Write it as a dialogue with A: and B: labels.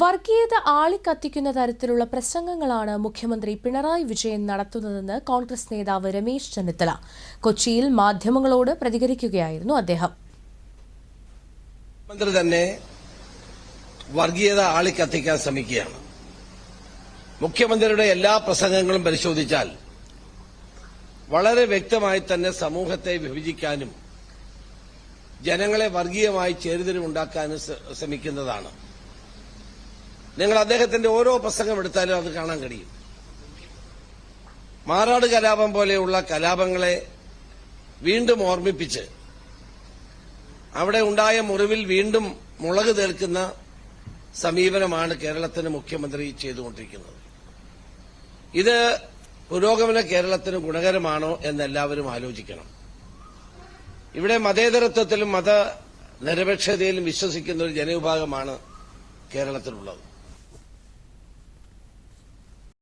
A: വർഗീയത ആളിക്കത്തിക്കുന്ന തരത്തിലുള്ള പ്രസംഗങ്ങളാണ് മുഖ്യമന്ത്രി പിണറായി വിജയൻ നടത്തുന്നതെന്ന് കോൺഗ്രസ് നേതാവ് രമേശ് ചെന്നിത്തല. കൊച്ചിയിൽ മാധ്യമങ്ങളോട് പ്രതികരിക്കുകയായിരുന്നു അദ്ദേഹം.
B: മന്ത്രി തന്നെ വർഗീയത ആളിക്കത്തിക്കാൻ ശ്രമിക്കുകയാണ്. മുഖ്യമന്ത്രിയുടെ എല്ലാ പ്രസംഗങ്ങളും പരിശോധിച്ചാൽ വളരെ വ്യക്തമായി തന്നെ സമൂഹത്തെ വിഭജിക്കാനും ജനങ്ങളെ വർഗീയമായി ചേരുതലുണ്ടാക്കാനും ശ്രമിക്കുന്നതാണ്. നിങ്ങൾ അദ്ദേഹത്തിന്റെ ഓരോ പ്രസംഗം എടുത്താലും അത് കാണാൻ കഴിയും. മാറാട് കലാപം പോലെയുള്ള കലാപങ്ങളെ വീണ്ടും ഓർമ്മിപ്പിച്ച് അവിടെ ഉണ്ടായ മുറിവിൽ വീണ്ടും മുളക് തീർക്കുന്ന സമീപനമാണ് കേരളത്തിന് മുഖ്യമന്ത്രി ചെയ്തുകൊണ്ടിരിക്കുന്നത്. ഇത് പുരോഗമന കേരളത്തിന് ഗുണകരമാണോ എന്ന് എല്ലാവരും ആലോചിക്കണം. ഇവിടെ മതേതരത്വത്തിലും മതനിരപേക്ഷതയിലും വിശ്വസിക്കുന്ന ഒരു ജനവിഭാഗമാണ് കേരളത്തിലുള്ളത്.